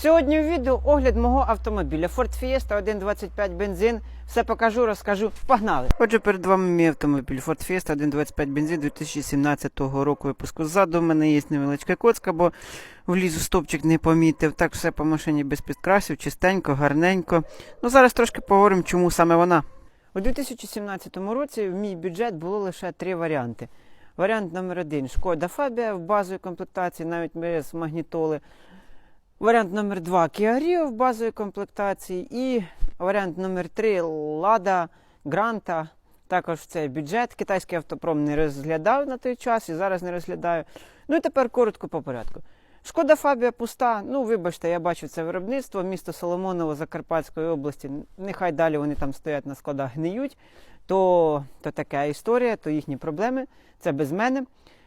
Сьогодні у відео огляд мого автомобіля Ford Fiesta 1.25 бензин. Все покажу, розкажу. Погнали! Отже, перед вами мій автомобіль Ford Fiesta 1.25 бензин 2017 року випуску. Ззаду у мене є невеличка коцка, бо влізу стопчик не помітив. Так все по машині без підкрасів, чистенько, гарненько. Ну зараз трошки поговоримо, чому саме вона. У 2017 році в мій бюджет було лише три варіанти. Варіант номер один Шкода Фабія в базовій комплектації, навіть без магнітоли. Варіант номер 2 Kia Rio в базовій комплектації. І варіант номер 3 Lada Granta. Також цей бюджет. Китайський автопром не розглядав на той час і зараз не розглядаю. Ну і тепер коротко по порядку. Шкода Фабія пуста. Ну, вибачте, я бачу це виробництво. Місто Соломоново Закарпатської області. Нехай далі вони там стоять на складах, гниють. То, то така історія, то їхні проблеми. Це без мене.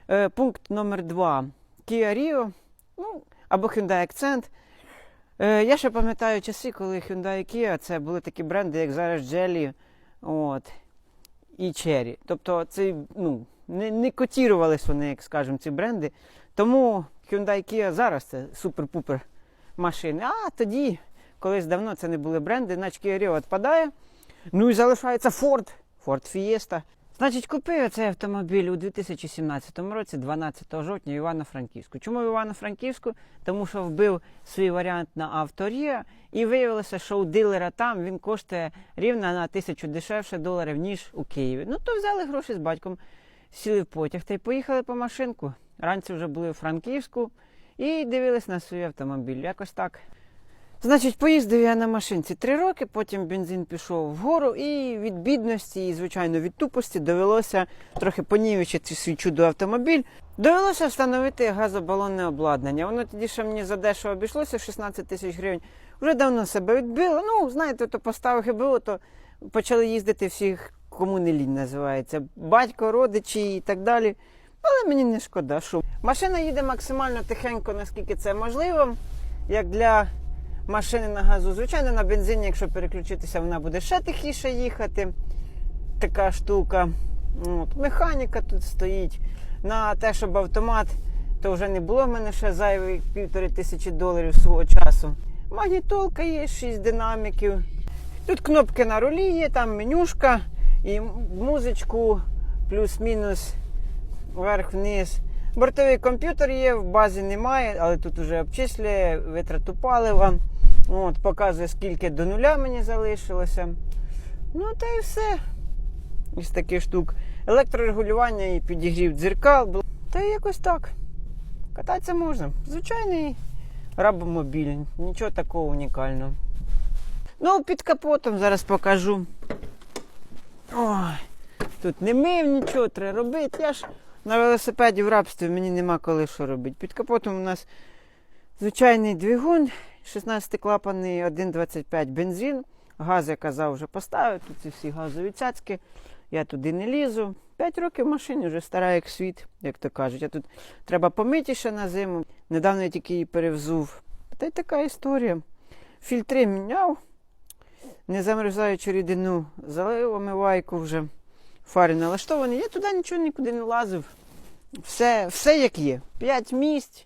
Е, пункт номер 2 Kia Rio. Ну, або Hyundai Accent. Е, я ще пам'ятаю часи, коли Hyundai і Kia це були такі бренди, як зараз Jelly от, і Cherry. Тобто це, ну, не, не котірувались вони, як скажемо, ці бренди. Тому Hyundai Kia зараз це супер-пупер машини. А тоді, колись давно це не були бренди, значить Kia Rio відпадає. Ну і залишається Ford, Ford Fiesta. Значить, купив я цей автомобіль у 2017 році, 12 жовтня, Івано-Франківську. Чому в Івано-Франківську? Тому що вбив свій варіант на авторія, і виявилося, що у дилера там він коштує рівно на тисячу дешевше доларів, ніж у Києві. Ну то взяли гроші з батьком, сіли в потяг та й поїхали по машинку. Ранці вже були у Франківську і дивились на свій автомобіль. Якось так. Значить, поїздив я на машинці три роки, потім бензин пішов вгору, і від бідності, і, звичайно, від тупості довелося трохи понівечити свій чудо автомобіль. Довелося встановити газобалонне обладнання. Воно тоді ще мені задешево обійшлося 16 тисяч гривень. Вже давно себе відбило. Ну, знаєте, то поставив ГБО, то почали їздити всіх, кому не лінь називається. Батько, родичі і так далі. Але мені не шкода, що машина їде максимально тихенько, наскільки це можливо, як для машини на газу. Звичайно, на бензині, якщо переключитися, вона буде ще тихіше їхати. Така штука. От. Механіка тут стоїть. На те, щоб автомат, то вже не було в мене ще зайвих півтори тисячі доларів свого часу. Магнітолка є, 6 динаміків. Тут кнопки на рулі є, там менюшка і музичку, плюс-мінус, вверх-вниз. Бортовий комп'ютер є, в базі немає, але тут вже обчислює витрату палива. От, показує, скільки до нуля мені залишилося. Ну, та і все. Із таких штук. Електрорегулювання і підігрів дзеркал. Та й якось так. Кататися можна. Звичайний рабомобіль. Нічого такого унікального. Ну, під капотом зараз покажу. Ой, тут не мив нічого, треба робити. Я ж на велосипеді в рабстві мені нема коли що робити. Під капотом у нас звичайний двигун, 16-клапаний 1,25 бензин. Газ, я казав, вже поставив. Тут ці всі газові цяцьки. Я туди не лізу. П'ять років в машині вже стара як світ, як то кажуть. Я тут треба помити ще на зиму. Недавно я тільки її перевзув. Та й така історія. Фільтри міняв, не замерзаючи рідину, залив омивайку вже. Фари налаштовані. Я туди нічого нікуди не лазив. Все, все як є. П'ять місць.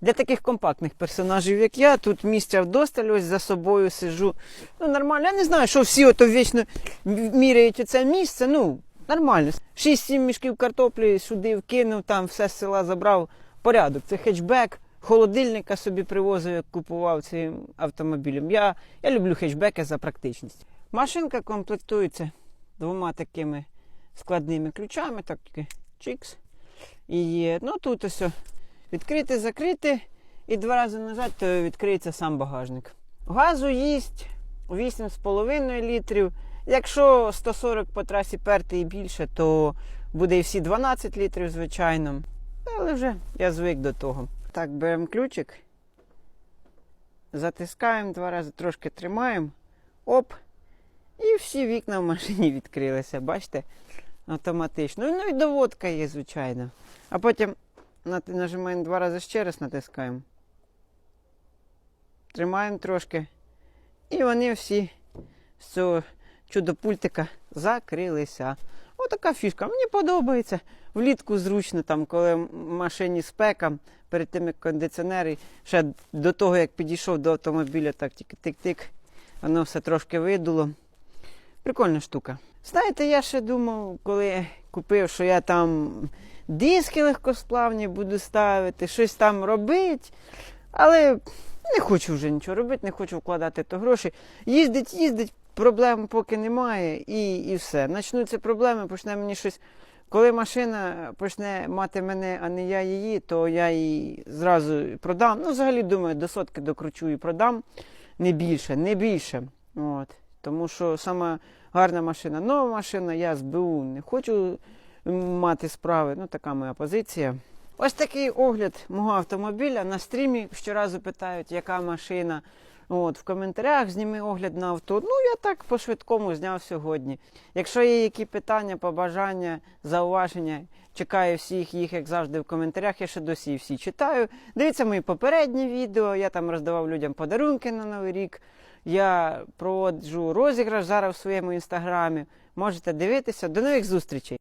Для таких компактних персонажів, як я, тут місця вдосталь, ось за собою сижу. Ну, нормально. Я не знаю, що всі ото вічно міряють оце місце. Ну, нормально. 6-7 мішків картоплі сюди вкинув, там все з села забрав. Порядок. Це хетчбек. Холодильника собі привозив, як купував цим автомобілем. Я, я люблю хетчбеки за практичність. Машинка комплектується двома такими складними ключами, так чикс. І є. Ну тут ось відкрити, закрити і два рази нажати, то відкриється сам багажник. Газу їсть 8,5 літрів. Якщо 140 по трасі перти і більше, то буде і всі 12 літрів, звичайно. Але вже я звик до того. Так, беремо ключик, затискаємо два рази, трошки тримаємо. Оп! І всі вікна в машині відкрилися, бачите? Автоматично. Ну і доводка є, звичайно. А потім нажимаємо два рази ще раз натискаємо. Тримаємо трошки. І вони всі з цього чудо-пультика закрилися. Отака фішка. Мені подобається. Влітку зручно, там, коли в машині спека, перед тим як кондиціонери, ще до того, як підійшов до автомобіля, так тільки тик-тик, воно все трошки видуло. Прикольна штука. Знаєте, я ще думав, коли купив, що я там диски легкосплавні буду ставити, щось там робити. Але не хочу вже нічого робити, не хочу вкладати то гроші. Їздить, їздить, проблем поки немає, і, і все. Начнуться проблеми, почне мені щось. Коли машина почне мати мене, а не я її, то я її зразу продам. Ну, взагалі, думаю, до сотки докручу і продам. Не більше, не більше. От. Тому що сама гарна машина, нова машина, я з БУ не хочу мати справи. Ну, така моя позиція. Ось такий огляд мого автомобіля. На стрімі щоразу питають, яка машина. От, в коментарях зніми огляд на авто. Ну, я так по-швидкому зняв сьогодні. Якщо є які питання, побажання, зауваження, чекаю всіх їх, як завжди, в коментарях. Я ще досі всі читаю. Дивіться мої попередні відео. Я там роздавав людям подарунки на Новий рік. Я проводжу розіграш зараз в своєму інстаграмі. Можете дивитися. До нових зустрічей!